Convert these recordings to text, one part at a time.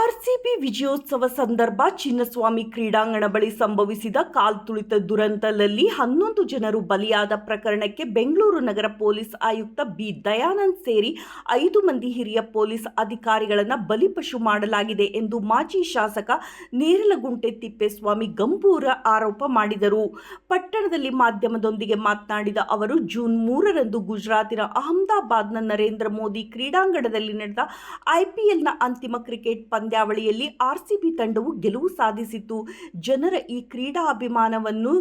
RCB ವಿಜಯೋತ್ಸವ ಸಂದರ್ಭ ಚಿನ್ನಸ್ವಾಮಿ ಕ್ರೀಡಾಂಗಣ ಬಳಿ ಸಂಭವಿಸಿದ ಕಾಲ್ತುಳಿತ ದುರಂತದಲ್ಲಿ ಹನ್ನೊಂದು ಜನರು ಬಲಿಯಾದ ಪ್ರಕರಣಕ್ಕೆ ಬೆಂಗಳೂರು ನಗರ ಪೊಲೀಸ್ ಆಯುಕ್ತ ಬಿ. ದಯಾನಂದ್ ಸೇರಿ ಐದು ಮಂದಿ ಹಿರಿಯ ಪೊಲೀಸ್ ಅಧಿಕಾರಿಗಳನ್ನು ಬಲಿಪಶು ಮಾಡಲಾಗಿದೆ ಎಂದು ಮಾಜಿ ಶಾಸಕ ನೇರಲಗುಂಟೆ ತಿಪ್ಪೇಸ್ವಾಮಿ ಗಂಭೀರ ಆರೋಪ ಮಾಡಿದರು. ಪಟ್ಟಣದಲ್ಲಿ ಮಾಧ್ಯಮದೊಂದಿಗೆ ಮಾತನಾಡಿದ ಅವರು, ಜೂನ್ ಮೂರರಂದು ಗುಜರಾತಿನ ಅಹಮದಾಬಾದ್ನ ನರೇಂದ್ರ ಮೋದಿ ಕ್ರೀಡಾಂಗಣದಲ್ಲಿ ನಡೆದ ಐಪಿಎಲ್ನ ಅಂತಿಮ ಕ್ರಿಕೆಟ್ ಪಂದ್ಯಾವಳಿಯಲ್ಲಿ ಆರ್ಸಿಬಿ ತಂಡವು ಗೆಲುವು ಸಾಧಿಸಿತು. ಜನರ ಈ ಕ್ರೀಡಾ ಅಭಿಮಾನವನ್ನು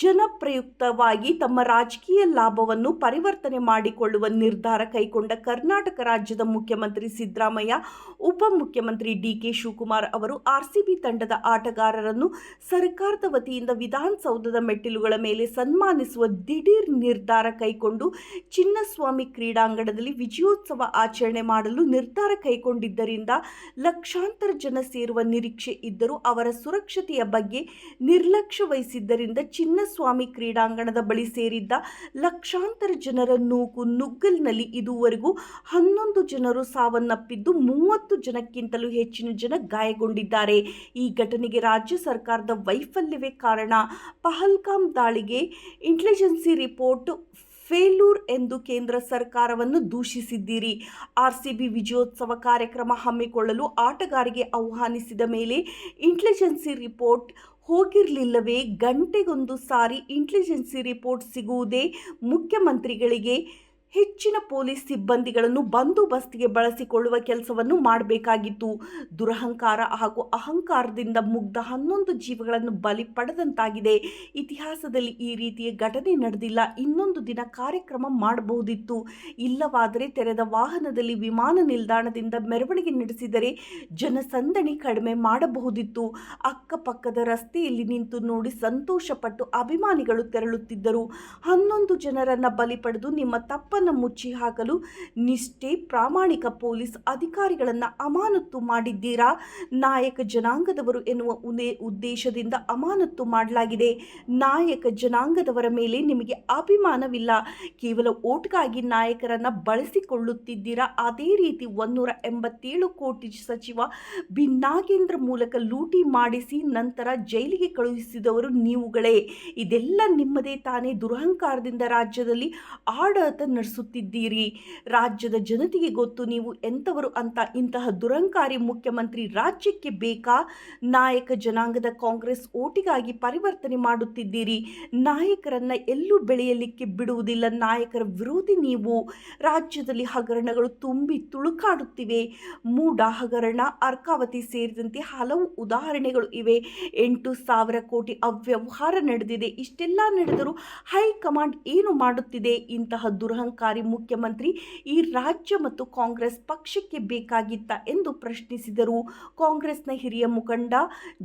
ಜನಪ್ರಯುಕ್ತವಾಗಿ ತಮ್ಮ ರಾಜಕೀಯ ಲಾಭವನ್ನು ಪರಿವರ್ತನೆ ಮಾಡಿಕೊಳ್ಳುವ ನಿರ್ಧಾರ ಕೈಗೊಂಡ ಕರ್ನಾಟಕ ರಾಜ್ಯದ ಮುಖ್ಯಮಂತ್ರಿ ಸಿದ್ದರಾಮಯ್ಯ ಉಪಮುಖ್ಯಮಂತ್ರಿ ಡಿಕೆ ಶಿವಕುಮಾರ್ ಅವರು ಆರ್ಸಿಬಿ ತಂಡದ ಆಟಗಾರರನ್ನು ಸರ್ಕಾರದ ವತಿಯಿಂದ ವಿಧಾನಸೌಧದ ಮೆಟ್ಟಿಲುಗಳ ಮೇಲೆ ಸನ್ಮಾನಿಸುವ ದಿಢೀರ್ ನಿರ್ಧಾರ ಕೈಗೊಂಡು ಚಿನ್ನಸ್ವಾಮಿ ಕ್ರೀಡಾಂಗಣದಲ್ಲಿ ವಿಜಯೋತ್ಸವ ಆಚರಣೆ ಮಾಡಲು ನಿರ್ಧಾರ ಕೈಗೊಂಡಿದ್ದರಿಂದ ಲಕ್ಷಾಂತರ ಜನ ಸೇರುವ ನಿರೀಕ್ಷೆ ಇದ್ದರೂ ಅವರ ಸುರಕ್ಷತೆಯ ಬಗ್ಗೆ ನಿರ್ಲಕ್ಷ್ಯ ವಹಿಸಿದ್ದರಿಂದ ಚಿನ್ನಸ್ವಾಮಿ ಕ್ರೀಡಾಂಗಣದ ಬಳಿ ಸೇರಿದ್ದ ಲಕ್ಷಾಂತರ ಜನರ ನೂಕು ನುಗ್ಗಲ್ನಲ್ಲಿ ಇದುವರೆಗೂ ಹನ್ನೊಂದು ಜನರು ಸಾವನ್ನಪ್ಪಿದ್ದು ಮೂವತ್ತು ಜನಕ್ಕಿಂತಲೂ ಹೆಚ್ಚಿನ ಜನ ಗಾಯಗೊಂಡಿದ್ದಾರೆ. ಈ ಘಟನೆಗೆ ರಾಜ್ಯ ಸರ್ಕಾರದ ವೈಫಲ್ಯವೇ ಕಾರಣ. ಪಹಲ್ಗಾಮ್ ದಾಳಿಗೆ ಇಂಟೆಲಿಜೆನ್ಸಿ ರಿಪೋರ್ಟ್ ಫೇಲೂರ್ ಎಂದು ಕೇಂದ್ರ ಸರ್ಕಾರವನ್ನು ದೂಷಿಸಿದ್ದೀರಿ. ಆರ್ಸಿಬಿ ವಿಜಯೋತ್ಸವ ಕಾರ್ಯಕ್ರಮ ಹಮ್ಮಿಕೊಳ್ಳಲು ಆಟಗಾರಿಗೆ ಆಹ್ವಾನಿಸಿದ ಮೇಲೆ ಇಂಟೆಲಿಜೆನ್ಸಿ ರಿಪೋರ್ಟ್ ಹೋಗಿರಲಿಲ್ಲವೇ? ಗಂಟೆಗೊಂದು ಸಾರಿ ಇಂಟೆಲಿಜೆನ್ಸಿ ರಿಪೋರ್ಟ್ ಸಿಗುವುದೇ ಮುಖ್ಯಮಂತ್ರಿಗಳಿಗೆ ಹೆಚ್ಚಿನ ಪೊಲೀಸ್ ಸಿಬ್ಬಂದಿಗಳನ್ನು ಬಂದೋಬಸ್ತಿಗೆ ಬಳಸಿಕೊಳ್ಳುವ ಕೆಲಸವನ್ನು ಮಾಡಬೇಕಾಗಿತ್ತು. ದುರಹಂಕಾರ ಹಾಗೂ ಅಹಂಕಾರದಿಂದ ಮುಗ್ಧ ಹನ್ನೊಂದು ಜೀವಗಳನ್ನು ಬಲಿ ಪಡೆದಂತಾಗಿದೆ. ಇತಿಹಾಸದಲ್ಲಿ ಈ ರೀತಿಯ ಘಟನೆ ನಡೆದಿಲ್ಲ. ಇನ್ನೊಂದು ದಿನ ಕಾರ್ಯಕ್ರಮ ಮಾಡಬಹುದಿತ್ತು. ಇಲ್ಲವಾದರೆ ತೆರೆದ ವಾಹನದಲ್ಲಿ ವಿಮಾನ ನಿಲ್ದಾಣದಿಂದ ಮೆರವಣಿಗೆ ನಡೆಸಿದರೆ ಜನಸಂದಣಿ ಕಡಿಮೆ ಮಾಡಬಹುದಿತ್ತು. ಅಕ್ಕಪಕ್ಕದ ರಸ್ತೆಯಲ್ಲಿ ನಿಂತು ನೋಡಿ ಸಂತೋಷಪಟ್ಟು ಅಭಿಮಾನಿಗಳು ತೆರಳುತ್ತಿದ್ದರು. ಹನ್ನೊಂದು ಜನರನ್ನು ಬಲಿ ಪಡೆದು ನಿಮ್ಮ ತಪ್ಪನ್ನು ಮುಚ್ಚಿ ಹಾಕಲು ನಿಷ್ಠೆ, ಪ್ರಾಮಾಣಿಕ ಪೊಲೀಸ್ ಅಧಿಕಾರಿಗಳನ್ನು ಅಮಾನತ್ತು ಮಾಡಿದ್ದೀರಾ? ನಾಯಕ ಜನಾಂಗದವರು ಎನ್ನುವ ಉದೇ- ಉದ್ದೇಶದಿಂದ ಅಮಾನತ್ತು ಮಾಡಲಾಗಿದೆ. ನಾಯಕ ಜನಾಂಗದವರ ಮೇಲೆ ನಿಮಗೆ ಅಭಿಮಾನವಿಲ್ಲ. ಕೇವಲ ಓಟ್ಗಾಗಿ ನಾಯಕರನ್ನ ಬಳಸಿಕೊಳ್ಳುತ್ತಿದ್ದೀರಾ? ಅದೇ ರೀತಿ ಒಂದೂರ ಎಂಬತ್ತೇಳು ಕೋಟಿ ಸಚಿವ ಭಿನ್ನಾಗೇಂದ್ರ ಮೂಲಕ ಲೂಟಿ ಮಾಡಿಸಿ ನಂತರ ಜೈಲಿಗೆ ಕಳುಹಿಸಿದವರು ನೀವುಗಳೇ. ಇದೆಲ್ಲ ನಿಮ್ಮದೇ ತಾನೇ ದುರಹಂಕಾರದಿಂದ ರಾಜ್ಯದಲ್ಲಿ ಆಡಳಿತ ನಡೆಸುತ್ತಿದ್ದೀರಿ ರಾಜ್ಯದ ಜನತೆಗೆ ಗೊತ್ತು, ನೀವು ಎಂಥವರು ಅಂತ ಇಂತಹ ದುರಂಕಾರಿ ಮುಖ್ಯಮಂತ್ರಿ ರಾಜ್ಯಕ್ಕೆ ಬೇಕಾ? ನಾಯಕ ಜನಾಂಗದ ಕಾಂಗ್ರೆಸ್ ಓಟಿಗಾಗಿ ಪರಿವರ್ತನೆ ಮಾಡುತ್ತಿದ್ದೀರಿ. ನಾಯಕರನ್ನು ಎಲ್ಲೂ ಬೆಳೆಯಲಿಕ್ಕೆ ಬಿಡುವುದಿಲ್ಲ. ನಾಯಕರ ವಿರೋಧಿ ನೀವು. ರಾಜ್ಯದಲ್ಲಿ ಹಗರಣಗಳು ತುಂಬಿ ತುಳುಕಾಡುತ್ತಿವೆ. ಮೂಡ ಹಗರಣ, ಅರ್ಕಾವತಿ ಸೇರಿದಂತೆ ಹಲವು ಉದಾಹರಣೆಗಳು ಇವೆ. ಎಂಟು ಸಾವಿರ ಕೋಟಿ ಅವ್ಯವಹಾರ ನಡೆದಿದೆ. ಇಷ್ಟೆಲ್ಲ ನಡೆದರೂ ಹೈಕಮಾಂಡ್ ಏನು ಮಾಡುತ್ತಿದೆ? ಇಂತಹ ದುರಹಂಕಾರಿ ಮುಖ್ಯಮಂತ್ರಿ ಈ ರಾಜ್ಯ ಮತ್ತು ಕಾಂಗ್ರೆಸ್ ಪಕ್ಷಕ್ಕೆ ಬೇಕಾಗಿತ್ತ ಎಂದು ಪ್ರಶ್ನಿಸಿದರು. ಕಾಂಗ್ರೆಸ್ನ ಹಿರಿಯ ಮುಖಂಡ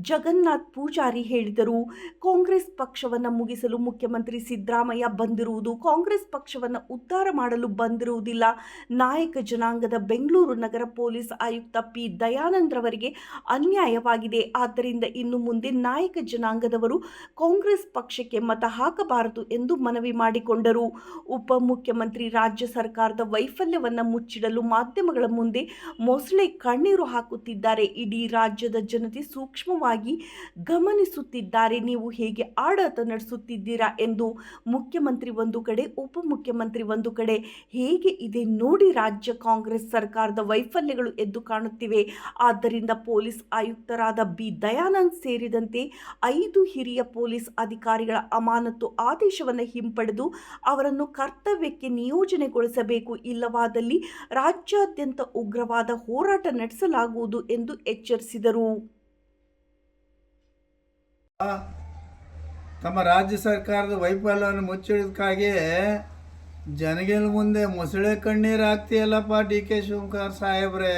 ಜಗನ್ನಾಥ್ ಪೂಜಾರಿ ಹೇಳಿದರು, ಕಾಂಗ್ರೆಸ್ ಪಕ್ಷವನ್ನು ಮುಗಿಸಲು ಮುಖ್ಯಮಂತ್ರಿ ಸಿದ್ದರಾಮಯ್ಯ ಬಂದಿರುವುದು, ಕಾಂಗ್ರೆಸ್ ಪಕ್ಷವನ್ನು ಉದ್ಧಾರ ಮಾಡಲು ಬಂದಿರುವುದಿಲ್ಲ. ನಾಯಕ ಜನಾಂಗದ ಬೆಂಗಳೂರು ನಗರ ಪೊಲೀಸ್ ಆಯುಕ್ತ ಪಿ ದಯಾನಂದ್ ರವರಿಗೆ ಅನ್ಯಾಯವಾಗಿದೆ. ಆದ್ದರಿಂದ ಇನ್ನು ಮುಂದೆ ನಾಯಕ ಜನಾಂಗದವರು ಕಾಂಗ್ರೆಸ್ ಪಕ್ಷಕ್ಕೆ ಮತ ಹಾಕಬಾರದು ಎಂದು ಮನವಿ ಮಾಡಿಕೊಂಡರು. ಉಪಮುಖ್ಯಮಂತ್ರಿ ರಾಜ್ಯ ಸರ್ಕಾರದ ವೈಫಲ್ಯವನ್ನು ಮುಚ್ಚಿಡಲು ಮಾಧ್ಯಮಗಳ ಮುಂದೆ ಮೊಸಳೆ ಕಣ್ಣೀರು ಹಾಕುತ್ತಿದ್ದಾರೆ. ಇಡೀ ರಾಜ್ಯದ ಜನತೆ ಸೂಕ್ಷ್ಮವಾಗಿ ಗಮನಿಸುತ್ತಿದ್ದಾರೆ. ನೀವು ಹೇಗೆ ಆಡಳಿತ ನಡೆಸುತ್ತಿದ್ದೀರಾ ಎಂದು ಮುಖ್ಯಮಂತ್ರಿ ಒಂದು ಕಡೆ, ಉಪಮುಖ್ಯಮಂತ್ರಿ ಒಂದು ಕಡೆ, ಹೇಗೆ ಇದೆ ನೋಡಿ ರಾಜ್ಯ ಕಾಂಗ್ರೆಸ್ ಸರ್ಕಾರದ ವೈಫಲ್ಯಗಳು ಎದ್ದು ಕಾಣುತ್ತಿವೆ. ಆದ್ದರಿಂದ ಪೊಲೀಸ್ ಆಯುಕ್ತರಾದ ಬಿ. ದಯಾನಂದ್ ಸೇರಿದಂತೆ ಐದು ಹಿರಿಯ ಪೊಲೀಸ್ ಅಧಿಕಾರಿಗಳ ಅಮಾನತು ಆದೇಶವನ್ನು ಹಿಂಪಡೆದು ಅವರನ್ನು ಕರ್ತವ್ಯಕ್ಕೆ ನಿಯೋಜನೆಗೊಳಿಸಬೇಕು ಇಲ್ಲವಾದಲ್ಲಿ ರಾಜ್ಯಾದ್ಯಂತ ಉಗ್ರವಾದ ಹೋರಾಟ ನಡೆಸಲಾಗುವುದು ಎಂದು ಎಚ್ಚರಿಸಿದರು. ತಮ್ಮ ರಾಜ್ಯ ಸರ್ಕಾರದ ವೈಫಲ್ಯವನ್ನು ಮುಚ್ಚಿಡೋದಕ್ಕಾಗಿ ಜನಗಳ ಮುಂದೆ ಮೊಸಳೆ ಕಣ್ಣೀರು ಹಾಕ್ತೀಯಲ್ಲಪ್ಪ ಡಿ ಕೆ ಶಿವಕುಮಾರ್ ಸಾಹೇಬ್ರೆ.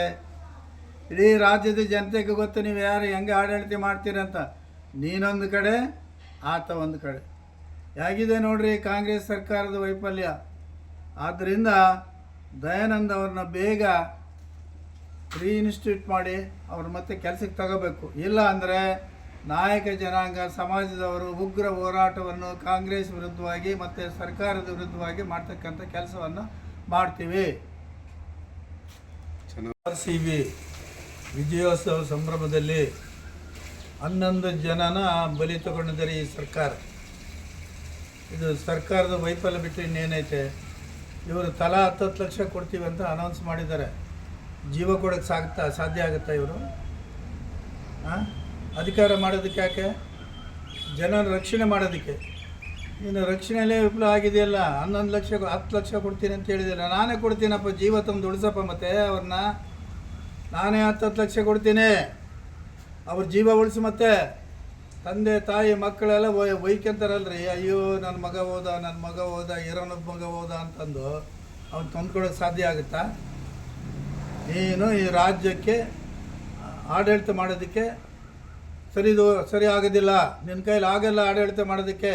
ಇಡೀ ರಾಜ್ಯದ ಜನತೆಗೆ ಗೊತ್ತು, ನೀವು ಯಾರು, ಹೆಂಗೆ ಆಡಳಿತ ಮಾಡ್ತೀರಂತ ನೀನೊಂದು ಕಡೆ, ಆತ ಒಂದು ಕಡೆ. ಹೇಗಿದೆ ನೋಡ್ರಿ ಕಾಂಗ್ರೆಸ್ ಸರ್ಕಾರದ ವೈಫಲ್ಯ? ಆದ್ದರಿಂದ ದಯಾನಂದ ಅವ್ರನ್ನ ಬೇಗ ರೀಇನ್ಸ್ಟಿಟ್ಯೂಟ್ ಮಾಡಿ ಅವ್ರ ಮತ್ತೆ ಕೆಲಸಕ್ಕೆ ತಗೋಬೇಕು. ಇಲ್ಲ ಅಂದರೆ ನಾಯಕ ಜನಾಂಗ, ಸಮಾಜದವರು ಉಗ್ರ ಹೋರಾಟವನ್ನು ಕಾಂಗ್ರೆಸ್ ವಿರುದ್ಧವಾಗಿ ಮತ್ತು ಸರ್ಕಾರದ ವಿರುದ್ಧವಾಗಿ ಮಾಡ್ತಕ್ಕಂಥ ಕೆಲಸವನ್ನು ಮಾಡ್ತೀವಿ. ಸಿ ಬಿ ವಿಜಯೋತ್ಸವ ಸಂಭ್ರಮದಲ್ಲಿ ಹನ್ನೊಂದು ಜನನ ಬಲಿ ತಗೊಂಡಿದ್ದಾರೆ ಈ ಸರ್ಕಾರ. ಇದು ಸರ್ಕಾರದ ವೈಫಲ್ಯ ಬಿಟ್ಟು ಇನ್ನೇನೈತೆ? ಇವರು ತಲಾ ಹತ್ತತ್ತು ಲಕ್ಷ ಕೊಡ್ತೀವಿ ಅಂತ ಅನೌನ್ಸ್ ಮಾಡಿದ್ದಾರೆ. ಜೀವ ಕೊಡೋಕ್ಕೆ ಸಾಗುತ್ತಾ ಸಾಧ್ಯ ಆಗುತ್ತಾ ಇವರು? ಹಾಂ ಅಧಿಕಾರ ಮಾಡೋದಕ್ಕೆ ಯಾಕೆ? ಜನರ ರಕ್ಷಣೆ ಮಾಡೋದಕ್ಕೆ. ನೀನು ರಕ್ಷಣೆಯಲ್ಲೇ ವಿಫಲ ಆಗಿದೆಯಲ್ಲ, ಹನ್ನೊಂದು ಲಕ್ಷ, ಹತ್ತು ಲಕ್ಷ ಕೊಡ್ತೀನಿ ಅಂತ ಹೇಳಿದಿಲ್ಲ, ನಾನೇ ಕೊಡ್ತೀನಪ್ಪ, ಜೀವ ತಂದು ಉಳಿಸಪ್ಪ ಮತ್ತೆ ಅವ್ರನ್ನ. ನಾನೇ ಹತ್ತು ಹತ್ತು ಲಕ್ಷ ಕೊಡ್ತೀನಿ. ಅವ್ರ ಜೀವ ಉಳಿಸಿ ಮತ್ತೆ. ತಂದೆ, ತಾಯಿ, ಮಕ್ಕಳೆಲ್ಲ ಒಯ್ ಒಯ್ಕೊಂತಾರಲ್ರಿ ಅಯ್ಯೋ ನನ್ನ ಮಗ ಹೋದ ನನ್ನ ಮಗ ಹೋದ ಇರೋನೊಬ್ಬ ಮಗ ಹೋದ ಅಂತಂದು ಅವ್ನು ತಂದ್ಕೊಳ್ಳೋಕೆ ಸಾಧ್ಯ ಆಗುತ್ತಾ? ನೀನು ಈ ರಾಜ್ಯಕ್ಕೆ ಆಡಳಿತ ಮಾಡೋದಕ್ಕೆ ಸರಿದು ಸರಿ ಆಗೋದಿಲ್ಲ. ನಿನ್ನ ಕೈಲಿ ಆಗಲ್ಲ ಆಡಳಿತ ಮಾಡೋದಕ್ಕೆ.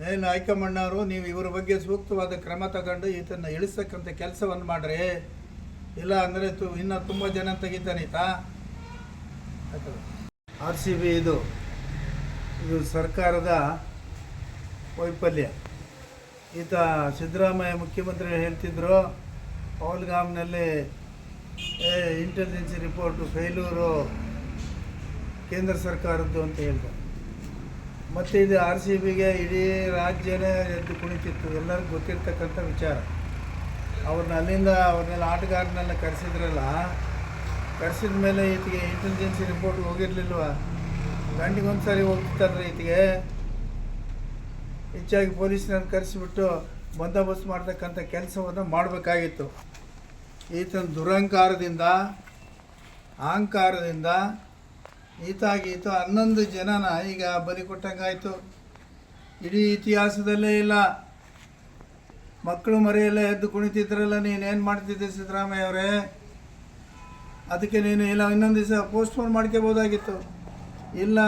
ನೀನು ಹೈಕಮಾಂಡ್ನವರು, ನೀವು ಇವರ ಬಗ್ಗೆ ಸೂಕ್ತವಾದ ಕ್ರಮ ತಗೊಂಡು ಈತನ ಇಳಿಸ್ತಕ್ಕಂಥ ಕೆಲಸವನ್ನು ಮಾಡ್ರಿ. ಇಲ್ಲ ಅಂದರೆ ತು, ಇನ್ನೂ ತುಂಬ ಜನ ತೆಗಿತಾನೀತ? ಆರ್ ಸಿ ಬಿ ಇದು. ಇದು ಸರ್ಕಾರದ ವೈಫಲ್ಯ. ಈತ ಸಿದ್ದರಾಮಯ್ಯ ಮುಖ್ಯಮಂತ್ರಿ ಹೇಳ್ತಿದ್ರು, ಪೌಲ್ಗಾಮ್ನಲ್ಲಿ ಇಂಟೆಲಿಜೆನ್ಸಿ ರಿಪೋರ್ಟು ಫೈಲೂರು, ಕೇಂದ್ರ ಸರ್ಕಾರದ್ದು ಅಂತ ಹೇಳ್ತಾರೆ. ಮತ್ತು ಇದು ಆರ್ ಸಿ ಬಿಗೆ ಇಡೀ ರಾಜ್ಯನೇ ಎದ್ದು ಕುಣಿತಿತ್ತು, ಎಲ್ಲರಿಗೂ ಗೊತ್ತಿರ್ತಕ್ಕಂಥ ವಿಚಾರ. ಅವ್ರನ್ನ ಅಲ್ಲಿಂದ ಅವ್ರನ್ನೆಲ್ಲ ಆಟಗಾರನೆಲ್ಲ ಕರೆಸಿದ್ರಲ್ಲ ಕರೆಸಿದ ಮೇಲೆ ಈತಿಗೆ ಇಂಟೆಲಿಜೆನ್ಸಿ ರಿಪೋರ್ಟ್ ಹೋಗಿರ್ಲಿಲ್ವ? ಗಂಟಿಗೊಂದು ಸಾರಿ ಹೋಗ್ತಾರೆ ಈತಿಗೆ ಹೆಚ್ಚಾಗಿ ಪೊಲೀಸ್ನ ಕರೆಸಿಬಿಟ್ಟು ಬಂದೋಬಸ್ತ್ ಮಾಡ್ತಕ್ಕಂಥ ಕೆಲಸವನ್ನು ಮಾಡಬೇಕಾಗಿತ್ತು. ಈತನ ದುರಹಂಕಾರದಿಂದ ಅಹಂಕಾರದಿಂದ ಈತಾಗಿ ಈತ ಹನ್ನೊಂದು ಜನನ ಈಗ ಬಲಿ ಕೊಟ್ಟಂಗಾಯಿತು. ಇಡೀ ಇತಿಹಾಸದಲ್ಲೇ ಇಲ್ಲ. ಮಕ್ಕಳು ಮರೆಯೆಲ್ಲ ಎದ್ದು ಕುಣಿತಿದ್ರಲ್ಲ ನೀನೇನು ಮಾಡ್ತಿದ್ದೆ ಸಿದ್ದರಾಮಯ್ಯ ಅವರೇ? ಅದಕ್ಕೆ ನೀನು ಇಲ್ಲ, ಇನ್ನೊಂದು ದಿವಸ ಪೋಸ್ಟ್ಪೋನ್ ಮಾಡ್ಕೋಬೋದಾಗಿತ್ತು. ಇಲ್ಲ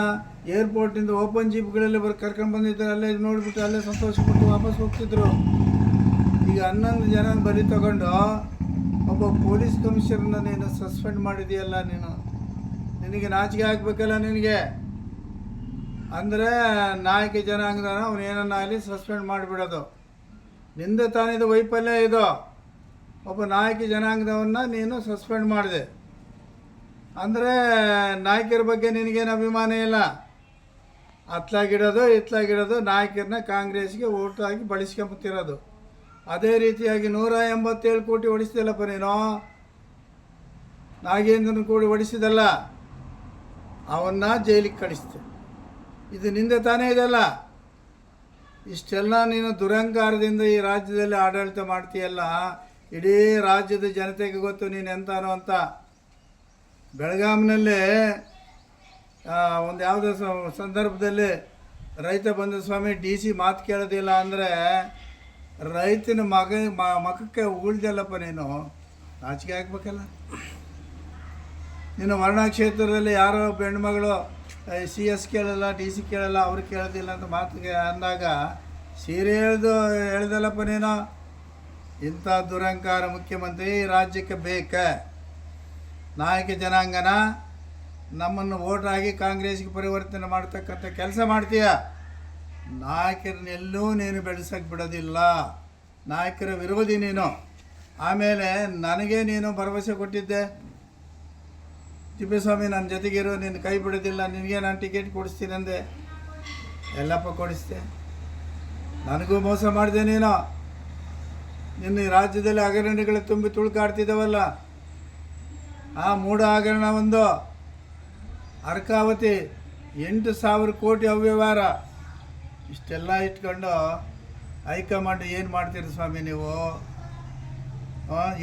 ಏರ್ಪೋರ್ಟಿಂದ ಓಪನ್ ಜೀಪ್ಗಳಲ್ಲಿ ಬರ್, ಕರ್ಕೊಂಡು ಬಂದಿದ್ದಾರೆ, ಅಲ್ಲೇ ನೋಡಿಬಿಟ್ಟು ಅಲ್ಲೇ ಸಂತೋಷಪಟ್ಟು ವಾಪಸ್ ಹೋಗ್ತಿದ್ರು. ಈಗ ಹನ್ನೊಂದು ಜನ ಬಲಿ ತಗೊಂಡು ಒಬ್ಬ ಪೊಲೀಸ್ ಕಮಿಷನರ್ನ ನೀನು ಸಸ್ಪೆಂಡ್ ಮಾಡಿದೆಯಲ್ಲ ನೀನು? ನಿನಗೆ ನಾಚಿಕೆ ಹಾಕ್ಬೇಕಲ್ಲ ನಿನಗೆ? ಅಂದರೆ ನಾಯಕ ಜನಾಂಗದನ ಅವನು ಏನನ್ನ ಆಗಲಿ ಸಸ್ಪೆಂಡ್ ಮಾಡಿಬಿಡೋದು. ನಿಂದ ತಾನಿದ ವೈಫಲ್ಯ ಇದು. ಒಬ್ಬ ನಾಯಕಿ ಜನಾಂಗದವನ್ನ ನೀನು ಸಸ್ಪೆಂಡ್ ಮಾಡಿದೆ. ಅಂದರೆ ನಾಯಕರ ಬಗ್ಗೆ ನಿನಗೇನು ಅಭಿಮಾನ ಇಲ್ಲ? ಅತ್ಲಾಗಿಡೋದು, ಇತ್ಲಾಗಿಡೋದು ನಾಯಕರನ್ನ ಕಾಂಗ್ರೆಸ್ಗೆ ಓಟಾಗಿ ಹಾಕಿ ಬಳಸ್ಕೊಂಬತ್ತಿರೋದು. ಅದೇ ರೀತಿಯಾಗಿ ನೂರ ಎಂಬತ್ತೇಳು ಕೋಟಿ ಹೊಡಿಸಿದಲ್ಲಪ್ಪ ನೀನು. ನಾಗೇಂದ್ರನ ಕೂಡಿ ಹೊಡಿಸಿದಲ್ಲ ಅವನ್ನ ಜೈಲಿಗೆ ಕಳಿಸ್ತೆ ಇದು ನಿಂದೆ ತಾನೇ ಇದಲ್ಲ? ಇಷ್ಟೆಲ್ಲ ನೀನು ದುರಂಕಾರದಿಂದ ಈ ರಾಜ್ಯದಲ್ಲಿ ಆಡಳಿತ ಮಾಡ್ತೀಯಲ್ಲ? ಇಡೀ ರಾಜ್ಯದ ಜನತೆಗೆ ಗೊತ್ತು ನೀನು ಎಂತಾನೋ ಅಂತ. ಬೆಳಗಾಂನಲ್ಲೇ ಒಂದು ಯಾವುದೋ ಸಂದರ್ಭದಲ್ಲಿ ರೈತ ಬಂಧು ಸ್ವಾಮಿ, ಡಿ ಸಿ ಮಾತು ಕೇಳೋದಿಲ್ಲ ಅಂದರೆ ರೈತನ ಮಗ ಮಖಕ್ಕೆ ಉಳ್ದಲ್ಲಪ್ಪ ನೀನು. ನಾಚಿಕೆ ಹಾಕ್ಬೇಕಲ್ಲ ನೀನು ವರ್ಣ ಕ್ಷೇತ್ರದಲ್ಲಿ ಯಾರೋ ಹೆಣ್ಮಗಳು ಸಿ ಎಸ್ ಕೇಳಲ್ಲ, ಡಿ ಸಿ ಕೇಳಲ್ಲ, ಅವ್ರು ಕೇಳೋದಿಲ್ಲ ಅಂತ ಮಾತು ಅಂದಾಗ ಸೀರೆ ಹೇಳ್ದು ಹೇಳ್ದಲ್ಲಪ್ಪ ನೀನು. ಇಂಥ ದುರಂಕಾರ ಮುಖ್ಯಮಂತ್ರಿ ರಾಜ್ಯಕ್ಕೆ ಬೇಕ. ನಾಯಕ ಜನಾಂಗನ ನಮ್ಮನ್ನು ವೋಟ್ ಆಗಿ ಕಾಂಗ್ರೆಸ್ಗೆ ಪರಿವರ್ತನೆ ಮಾಡ್ತಕ್ಕಂಥ ಕೆಲಸ ಮಾಡ್ತೀಯ? ನಾಯಕರನ್ನೆಲ್ಲೂ ನೀನು ಬೆಳೆಸಕ್ಕೆ ಬಿಡೋದಿಲ್ಲ. ನಾಯಕರ ವಿರೋಧಿ ನೀನು. ಆಮೇಲೆ ನನಗೆ ನೀನು ಭರವಸೆ ಕೊಟ್ಟಿದ್ದೆ. ತಿಪ್ಪೇಸ್ವಾಮಿ, ನನ್ನ ಜೊತೆಗಿರೋ, ನಿನ್ನ ಕೈ ಬಿಡೋದಿಲ್ಲ. ನಿನಗೆ ನಾನು ಟಿಕೆಟ್ ಕೊಡಿಸ್ತೀನಿ ಅಂದೆ. ಎಲ್ಲಪ್ಪ ಕೊಡಿಸ್ದೆ. ನನಗೂ ಮೋಸ ಮಾಡಿದೆ ನೀನು. ನಿನ್ನ ರಾಜ್ಯದಲ್ಲಿ ಹಗರಣಗಳು ತುಂಬಿ ತುಳುಕಾಡ್ತಿದ್ದಾವಲ್ಲ. ಆ ಮೂಢ ಹಗರಣ ಒಂದು. ಅರ್ಕಾವತಿ ಎಂಟು ಸಾವಿರ ಕೋಟಿ ಅವ್ಯವಹಾರ. ಇಷ್ಟೆಲ್ಲ ಇಟ್ಕೊಂಡು ಹೈಕಮಾಂಡ್ ಏನು ಮಾಡ್ತೀರಿ ಸ್ವಾಮಿ ನೀವು?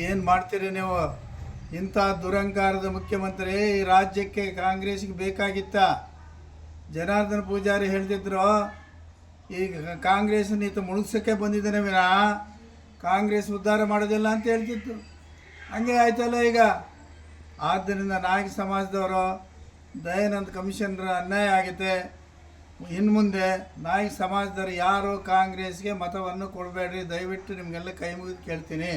ಏನು ಮಾಡ್ತೀರಿ ನೀವು? ಇಂಥ ದುರಂಕಾರದ ಮುಖ್ಯಮಂತ್ರಿ ಈ ರಾಜ್ಯಕ್ಕೆ ಕಾಂಗ್ರೆಸ್ಗೆ ಬೇಕಾಗಿತ್ತ. ಜನಾರ್ದನ ಪೂಜಾರಿ ಹೇಳ್ತಿದ್ರು ಈಗ ಕಾಂಗ್ರೆಸ್ ಈತ ಮುಳುಗ್ಸೋಕ್ಕೆ ಬಂದಿದ್ದಾನೆ ವಿನ ಕಾಂಗ್ರೆಸ್ ಉದ್ಧಾರ ಮಾಡೋದಿಲ್ಲ ಅಂತ ಹೇಳ್ತಿತ್ತು. ಹಂಗೆ ಆಯ್ತಲ್ಲ ಈಗ? ಆದ್ದರಿಂದ ನಾಯಕ ಸಮಾಜದವರು, ದಯಾನಂದ ಕಮಿಷನರ್ ಅನ್ಯಾಯ ಆಗೈತೆ ಇನ್ನು ಮುಂದೆ ನಾಯಕ ಸಮಾಜದವರು ಯಾರು ಕಾಂಗ್ರೆಸ್ಗೆ ಮತವನ್ನು ಕೊಡಬೇಡ್ರಿ, ದಯವಿಟ್ಟು ನಿಮಗೆಲ್ಲ ಕೈ ಮುಗಿದು ಕೇಳ್ತೀನಿ.